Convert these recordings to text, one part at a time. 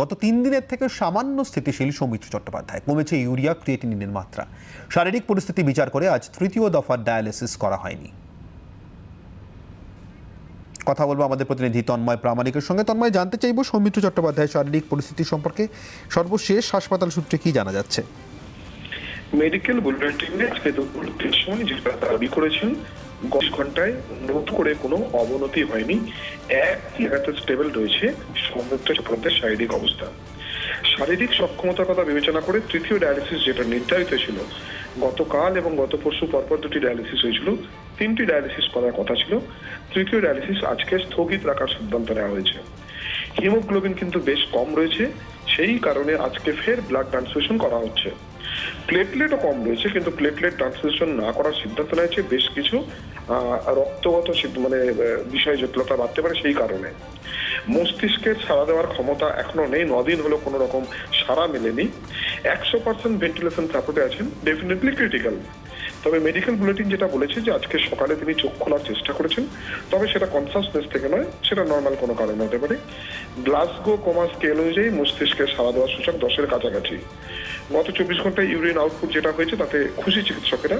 গত তিন দিনের থেকে সামান্য স্থিতিশীল সৌমিত্র চট্টোপাধ্যায়। কমেছে ইউরিয়া, ক্রিয়েটিনিনের মাত্রা। শারীরিক পরিস্থিতি বিচার করে আজ তৃতীয় দফার ডায়ালিসিস করা হয়নি। কথা বলব আমাদের প্রতিনিধি তন্ময় প্রামাণিকের সঙ্গে। তন্ময়, জানতে চাইব সৌমিত্র চট্টোপাধ্যায় শারীরিক পরিস্থিতি সম্পর্কে সর্বশেষ হাসপাতাল সূত্রে কি জানা যাচ্ছে? মেডিকেল বুলেটিনে আজকে দুপুর সময় যেটা দাবি করেছেন দশ ঘন্টায় নতুন করে কোনো অবনতি হয়নি। এক জায়গাতে স্টেবল রয়েছে সৌমিত্র চট্টোপাধ্যায়ের শারীরিক অবস্থা। শারীরিক সক্ষমতার কথা বিবেচনা করে তৃতীয় ডায়ালিসিস যেটা নির্ধারিত ছিল, গতকাল এবং গত পরশু পরপর দুটি ডায়ালিসিস হয়েছিল, তিনটি ডায়ালিসিস করার কথা ছিল। তৃতীয় ডায়ালিসিস আজকে স্থগিত রাখার সিদ্ধান্ত নেওয়া হয়েছে। হিমোগ্লোবিন কিন্তু বেশ কম রয়েছে, সেই কারণে আজকে ফের ব্লাড ট্রান্সফিউশন করা হচ্ছে। প্লেটলেটও কম রয়েছে, কিন্তু প্লেটলেট ট্রান্সফিউশন না করার সিদ্ধান্ত নিয়েছে বেশ কিছু রক্তগত মানে বিষয় জটিলতা বাড়তে পারে সেই কারণে। মস্তিষ্কের সাড়া দেওয়ার ক্ষমতা এখনও নেই, নদিন হলো কোনো রকম সাড়া মেলেনি। একশো পার্সেন্ট ভেন্টিলেশন সাপোর্টে আছেন ডেফিনেটলি ক্রিটিক্যাল তবে মেডিকেল বুলেটিন যেটা বলেছে যে আজকে সকালে তিনি চোখ খোলার চেষ্টা করেছেন, তবে সেটা কনসাসনেস থেকে নয়, সেটা নর্মাল কোনো কারণ হতে পারে। গ্লাসগো, কোমা, স্কেল অনুযায়ী মস্তিষ্কের সাড়া দেওয়ার সূচক দশের কাছাকাছি। গত চব্বিশ ঘন্টায় ইউরিন আউটপুট যেটা হয়েছে তাতে খুশি চিকিৎসকেরা।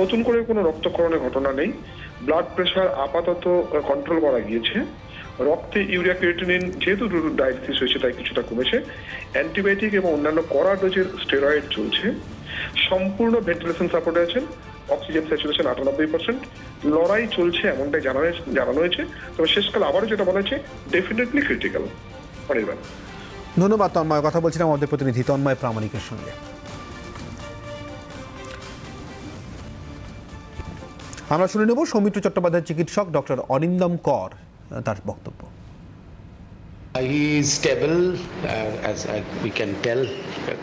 নতুন করে কোনো রক্তক্ষরণের ঘটনা নেই। ব্লাড প্রেশার আপাতত কন্ট্রোল করা গিয়েছে। রক্তে ইউরিয়া ক্রিয়েটিনিন যেহেতু ডায়ালিসিস হয়েছে, তাই কিছুটা কমেছে। অ্যান্টিবায়োটিক এবং অন্যান্য কড়া ডোজের স্টেরয়েড চলছে। সম্পূর্ণ ভেন্টিলেশন সাপোর্টে আছেন। অক্সিজেন স্যাচুরেশন আটানব্বই পার্সেন্ট লড়াই চলছে এমনটাই জানা হয়েছে জানানো হয়েছে। তবে শেষকাল আবারও যেটা বলা হয়েছে ডেফিনেটলি ক্রিটিক্যাল অনির্বাণ ধন্যবাদ তন্ময় কথা বলছিলাম আমাদের প্রতিনিধি তন্ময় প্রামাণিকের সঙ্গে আমরা শুনে নেব সৌমিত্র চট্টোপাধ্যায়ের চিকিৎসক ডক্টর অরিন্দম কর তার বক্তব্য Uh, He is stable, uh, as uh, we can tell, uh,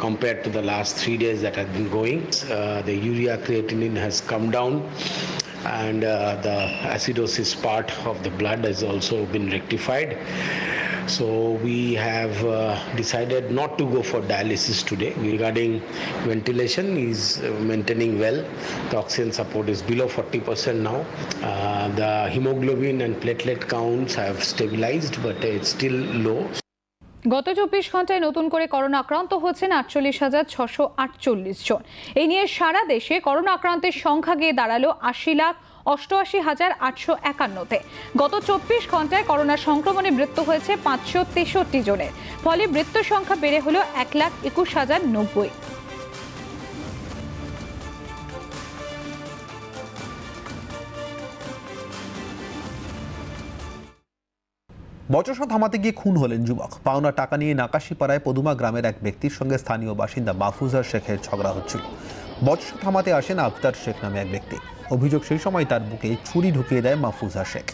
compared to the last three days that have been going. Uh, the urea creatinine has come down, and uh, the acidosis part of the blood has also been rectified. So we have uh, decided not to go for dialysis today. Regarding ventilation, is uh, maintaining well. The oxygen support is below 40% now. Uh, the hemoglobin and platelet counts have stabilized, but it's still low. গত চব্বিশ ঘন্টায় নতুন করে corona আক্রান্ত হচ্ছেন আটচল্লিশ হাজার ছশো আটচল্লিশ জন এই নিয়ে সারা দেশে করোনা আক্রান্তের সংখ্যা গিয়ে দাঁড়াল আশি লাখ অষ্টআশি হাজার আটশো একান্নতে। গত চব্বিশ ঘন্টায় করোনা সংক্রমণে মৃত্যু হয়েছে পাঁচশো তেষট্টি জনের। ফলে মৃত্যু সংখ্যা বেড়ে হলো এক লাখ একুশ হাজার নব্বই। বচসা থামাতে গিয়ে খুন হলেন যুবক। পাওনা টাকা নিয়ে নাকাশিপাড়ায় পদুমা গ্রামের এক ব্যক্তির সঙ্গে স্থানীয় বাসিন্দা মাহফুজার শেখের ঝগড়া হচ্ছিল। বচসা থামাতে আসেন আফতার শেখ নামে এক ব্যক্তি। অভিযোগ সেই সময় তার বুকে ছুরি ঢুকিয়ে দেয় মাহফুজা শেখ।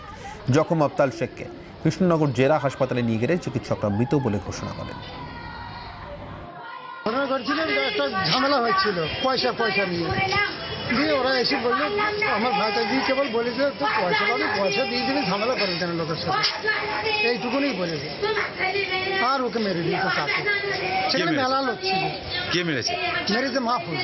জখম আফতাল শেখকে কৃষ্ণনগর জেলা হাসপাতালে নিয়ে গেলে চিকিৎসকরা মৃত বলে ঘোষণা করেন। ঘটনা একটা ঝামেলা হয়েছিল পয়সা পয়সা নিয়ে। দিয়ে ওরা এসে বলল আমার দিয়ে কেবল বলেছে তো পয়সা পাবি পয়সা দিয়ে দিবি ঝামেলা করেন কেন লোকের সাথে? এইটুকুনি বলেছে। আর ওকে মেরে দিয়েছে তাকে। সেখানে মেলা লোক ছিল। কে মেরেছে? মেরেছে মাহফুজ।